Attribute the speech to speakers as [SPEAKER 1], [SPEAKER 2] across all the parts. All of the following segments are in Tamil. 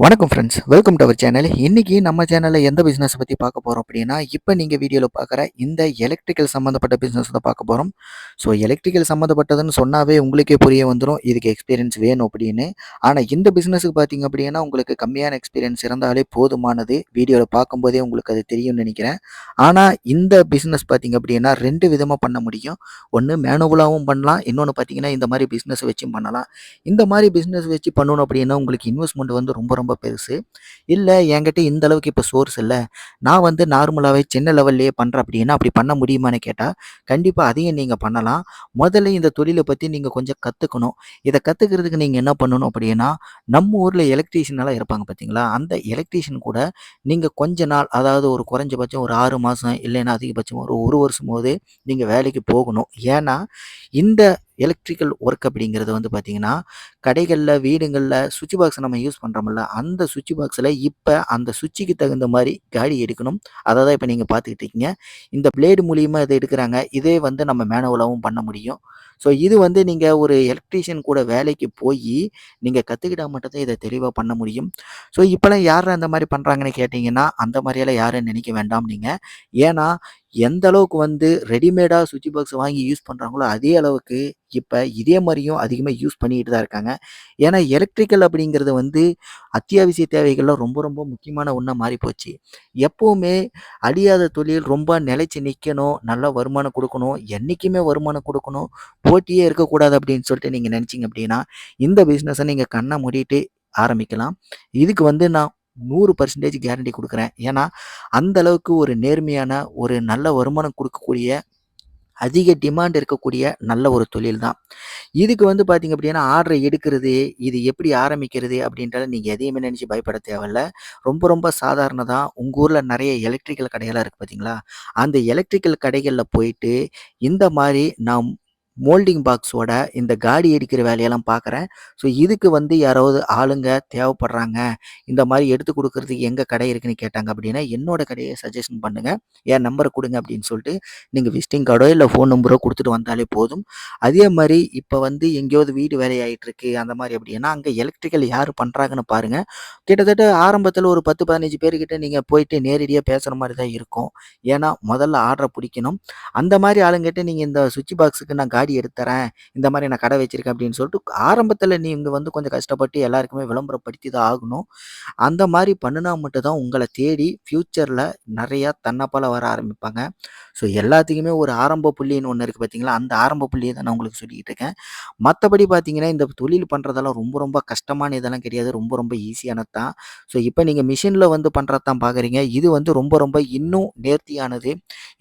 [SPEAKER 1] வணக்கம் friends welcome to our channel இன்றைக்கி நம்ம சேனலில் எந்த பிஸ்னஸ் பற்றி பார்க்க போகிறோம் அப்படின்னா இப்போ நீங்கள் வீடியோவில் பார்க்குற இந்த எலக்ட்ரிக்கல் சம்மந்தப்பட்ட பிஸ்னஸ் தான் பார்க்க போகிறோம் ஸோ எலக்ட்ரிக்கல் சம்மந்தப்பட்டதுன்னு சொன்னாவே உங்களுக்கே புரிய வந்துடும் இதுக்கு எக்ஸ்பீரியன்ஸ் வேணும் அப்படின்னு. ஆனால் இந்த பிஸ்னஸுக்கு பார்த்தீங்க அப்படின்னா உங்களுக்கு கம்மியான எக்ஸ்பீரியன்ஸ் இருந்தாலே போதுமானது. வீடியோவில் பார்க்கும்போதே உங்களுக்கு அது தெரியும்னு நினைக்கிறேன். ஆனால் இந்த பிஸ்னஸ் பார்த்தீங்க அப்படின்னா ரெண்டு விதமாக பண்ண முடியும். ஒன்று மேனுவலாகவும் பண்ணலாம். இன்னொன்று பார்த்தீங்கன்னா இந்த மாதிரி பிஸ்னஸ் வச்சும் பண்ணலாம். இந்த மாதிரி பிஸ்னஸ் வச்சு பண்ணணும் அப்படின்னா உங்களுக்கு இன்வெஸ்ட்மெண்ட் வந்து ரொம்ப ரொம்ப பெருசு. இல்லை என்கிட்ட இந்த அளவுக்கு இப்போ சோர்ஸ் இல்லை. நான் வந்து நார்மலாகவே சின்ன லெவல்லையே பண்ணுறேன் அப்படின்னா அப்படி பண்ண முடியுமான்னு கேட்டால் கண்டிப்பாக அதையும் நீங்கள் பண்ணலாம். முதல்ல இந்த தொழிலை பற்றி நீங்கள் கொஞ்சம் கற்றுக்கணும் இதை கற்றுக்கிறதுக்கு நீங்கள் என்ன பண்ணணும் அப்படின்னா நம்ம ஊரில் எலக்ட்ரீஷியனெல்லாம் இருப்பாங்க பார்த்தீங்களா அந்த எலக்ட்ரீஷியன் கூட நீங்கள் கொஞ்ச நாள் அதாவது ஒரு குறைஞ்சபட்சம் ஒரு ஆறு மாதம் இல்லைன்னா அதிகபட்சம் ஒரு ஒரு வருஷம் போது நீங்கள் வேலைக்கு போகணும். ஏன்னா இந்த எலக்ட்ரிக்கல் ஒர்க் அப்படிங்கிறது வந்து பார்த்திங்கன்னா கடைகளில் வீடுங்களில் சுவிட்ச் பாக்ஸ் நம்ம யூஸ் பண்ணுறோம்ல அந்த சுவிட்ச் பாக்ஸில் இப்போ அந்த சுவிட்சுக்கு தகுந்த மாதிரி காடி எடுக்கணும். அதை தான் இப்போ நீங்கள் பார்த்துக்கிட்டு இருக்கீங்க. இந்த பிளேடு மூலியமாக இதை எடுக்கிறாங்க. இதே வந்து நம்ம மேனுவலாகவும் பண்ண முடியும். ஸோ இது வந்து நீங்கள் ஒரு எலக்ட்ரீஷியன் கூட வேலைக்கு போய் நீங்கள் கற்றுக்கிட்டா மட்டும்தான் இதை தெளிவாக பண்ண முடியும். ஸோ இப்போலாம் யார் அந்த மாதிரி பண்ணுறாங்கன்னு கேட்டிங்கன்னா அந்த மாதிரியெல்லாம் யாரும் நினைக்க வேண்டாம் நீங்கள் ஏன்னா எந்த அளவுக்கு வந்து ரெடிமேடாக சுவிட்ச் பாக்ஸ் வாங்கி யூஸ் பண்ணுறாங்களோ அதே அளவுக்கு இப்போ இதே மாதிரியும் அதிகமாக யூஸ் பண்ணிக்கிட்டு தான் இருக்காங்க. ஏன்னா எலக்ட்ரிக்கல் அப்படிங்கிறது வந்து அத்தியாவசிய தேவைகளில் ரொம்ப ரொம்ப முக்கியமான ஒன்றா மாறி போச்சு. எப்போவுமே அழியாத தொழில் ரொம்ப நிலைச்சி நிற்கணும் நல்லா வருமானம் கொடுக்கணும் என்றைக்குமே வருமானம் கொடுக்கணும் போட்டியே இருக்கக்கூடாது அப்படின்னு சொல்லிட்டு நீங்கள் நினச்சிங்க அப்படின்னா இந்த பிஸ்னஸை நீங்கள் கண்ணை மூடிட்டு ஆரம்பிக்கலாம். இதுக்கு வந்து நான் நூறு பர்சன்டேஜ் கேரண்டி கொடுக்குறேன். ஏன்னா அந்த அளவுக்கு ஒரு நேர்மையான ஒரு நல்ல வருமானம் கொடுக்கக்கூடிய அதிக டிமாண்ட் இருக்கக்கூடிய நல்ல ஒரு தொழில் தான் இதுக்கு வந்து பார்த்தீங்க அப்படின்னா ஆர்டரை எடுக்கிறது இது எப்படி ஆரம்பிக்கிறது அப்படின்றத நீங்கள் எதையுமே நினச்சி பயப்பட தேவையில்ல. ரொம்ப ரொம்ப சாதாரண தான் உங்கள் ஊரில் நிறைய எலக்ட்ரிக்கல் கடையெல்லாம் இருக்குது பார்த்தீங்களா அந்த எலக்ட்ரிக்கல் கடைகளில் போயிட்டு இந்த மாதிரி நாம் மோல்டிங் பாக்ஸோட இந்த காடி அடிக்கிற வேலையெல்லாம் பார்க்குறேன் ஸோ இதுக்கு வந்து யாராவது ஆளுங்க தேவைப்படுறாங்க இந்த மாதிரி எடுத்து கொடுக்கறதுக்கு எங்கள் கடை இருக்குன்னு கேட்டாங்க அப்படின்னா என்னோட கடையை சஜஷன் பண்ணுங்கள் என் நம்பரை கொடுங்க அப்படின்னு சொல்லிட்டு நீங்கள் விசிட்டிங் கார்டோ இல்லை ஃபோன் நம்பரோ கொடுத்துட்டு வந்தாலே போதும். அதே மாதிரி இப்போ வந்து எங்கேயாவது வீடு வேலையாயிட்டு இருக்கு அந்த மாதிரி அப்படின்னா அங்கே எலக்ட்ரிக்கல் யார் பண்ணுறாங்கன்னு பாருங்கள் கிட்டத்தட்ட ஆரம்பத்தில் ஒரு பத்து பதினஞ்சு பேர்கிட்ட நீங்கள் போயிட்டு நேரடியாக பேசுகிற மாதிரி தான் இருக்கும். ஏன்னா முதல்ல ஆர்டரை பிடிக்கணும். அந்த மாதிரி ஆளுங்கிட்ட நீங்கள் இந்த சுவிட்ச் பாக்ஸுக்கு நான் காடி எடுத்துறேன் இந்த மாதிரி நான் கடை வச்சிருக்கேன் அப்படின்னு சொல்லிட்டு ஆரம்பத்தில் நீங்கள் வந்து கொஞ்சம் கஷ்டப்பட்டு எல்லாருக்குமே விளம்பரப்படுத்தி தான் ஆகணும். அந்த மாதிரி பண்ணினா மட்டும்தான் உங்களை தேடி ஃப்யூச்சரில் நிறையா தன்னப்பால வர ஆரம்பிப்பாங்க. ஸோ எல்லாத்துக்குமே ஒரு ஆரம்ப புள்ளின்னு ஒன்று இருக்குது பார்த்தீங்களா அந்த ஆரம்ப புள்ளியை தான் நான் உங்களுக்கு சொல்லிக்கிட்டு இருக்கேன். மற்றபடி பார்த்தீங்கன்னா இந்த தொழில் பண்ணுறதெல்லாம் ரொம்ப ரொம்ப கஷ்டமான இதெல்லாம் கிடையாது. ரொம்ப ரொம்ப ஈஸியானது தான். ஸோ இப்போ நீங்கள் மிஷினில் வந்து பண்ணுறது தான் பார்க்குறீங்க இது வந்து ரொம்ப ரொம்ப இன்னும் நேர்த்தியானது.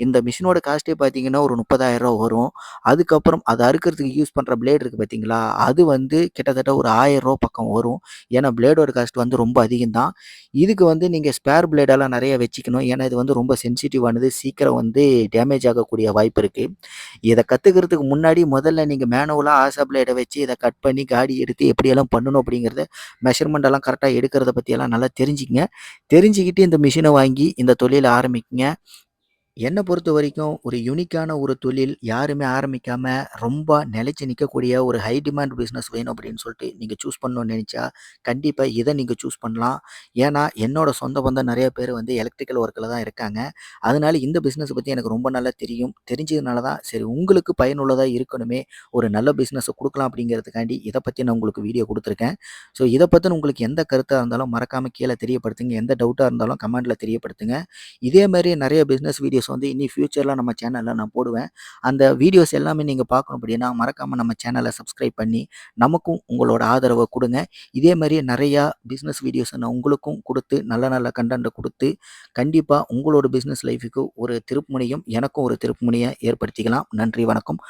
[SPEAKER 1] இந்த மிஷினோட காஸ்ட்டே பார்த்தீங்கன்னா ஒரு முப்பதாயிரம் ரூபா வரும். அதுக்கப்புறம் அப்புறம் அதை அறுக்கிறதுக்கு யூஸ் பண்ணுற பிளேடு இருக்குது பார்த்தீங்களா அது வந்து கிட்டத்தட்ட ஒரு ஆயிரம் ரூபா பக்கம் வரும். ஏன்னா பிளேடோட காஸ்ட் வந்து ரொம்ப அதிகம் தான். இதுக்கு வந்து நீங்கள் ஸ்பேர் பிளேடெல்லாம் நிறைய வச்சுக்கணும். ஏன்னா இது வந்து ரொம்ப சென்சிட்டிவானது சீக்கிரம் வந்து டேமேஜ் ஆகக்கூடிய வாய்ப்பு இருக்குது இதை கற்றுக்கிறதுக்கு முன்னாடி முதல்ல நீங்கள் மேனுவலாக ஆசா பிளேடை வச்சு இதை கட் பண்ணி காடி எடுத்து எப்படியெல்லாம் பண்ணணும் அப்படிங்கிறத மெஷர்மெண்ட் எல்லாம் கரெக்டாக எடுக்கிறத பற்றியெல்லாம் நல்லா தெரிஞ்சுக்கங்க. தெரிஞ்சுக்கிட்டு இந்த மிஷினை வாங்கி இந்த தொழிலை ஆரம்பிக்குங்க. என்னை பொறுத்த வரைக்கும் ஒரு யூனிக்கான ஒரு தொழில் யாருமே ஆரம்பிக்காம ரொம்ப நிலைச்சு நிற்கக்கூடிய ஒரு ஹை டிமாண்ட் பிஸ்னஸ் வேணும் அப்படின்னு சொல்லிட்டு நீங்கள் சூஸ் பண்ணணும்னு நினச்சா கண்டிப்பாக இதை நீங்கள் சூஸ் பண்ணலாம். ஏன்னா என்னோட சொந்த பந்தம் நிறைய பேர் வந்து எலக்ட்ரிக்கல் ஒர்க்கில் தான் இருக்காங்க. அதனால இந்த பிஸ்னஸ் பற்றி எனக்கு ரொம்ப நல்லா தெரியும். தெரிஞ்சதுனால தான் சரி உங்களுக்கு பயனுள்ளதாக இருக்கணுமே ஒரு நல்ல பிஸ்னஸை கொடுக்கலாம் அப்படிங்கிறதுக்காண்டி இதை பற்றி நான் உங்களுக்கு வீடியோ கொடுத்துருக்கேன். ஸோ இதை பற்றின உங்களுக்கு எந்த கருத்தாக இருந்தாலும் மறக்காமல் கீழே தெரியப்படுத்துங்க. எந்த டவுட்டாக இருந்தாலும் கமெண்ட்டில் தெரியப்படுத்துங்க. இதே மாதிரி நிறைய பிஸ்னஸ் வீடியோஸ் வந்து இனி ஃப்யூச்சரில் நம்ம சேனலில் நான் போடுவேன். அந்த வீடியோஸ் எல்லாமே நீங்கள் பார்க்கணும் அப்படின்னா மறக்காமல் நம்ம சேனலை சப்ஸ்கிரைப் பண்ணி நமக்கும் உங்களோட ஆதரவை கொடுங்க. இதே மாதிரி நிறையா பிஸ்னஸ் வீடியோஸை நான் உங்களுக்கும் கொடுத்து நல்ல நல்ல கண்டென்ட்டை கொடுத்து கண்டிப்பாக உங்களோட பிஸ்னஸ் லைஃபுக்கு ஒரு திருப்புமுனையும் எனக்கும் ஒரு திருப்புமுனையை ஏற்படுத்திக்கலாம். நன்றி வணக்கம்.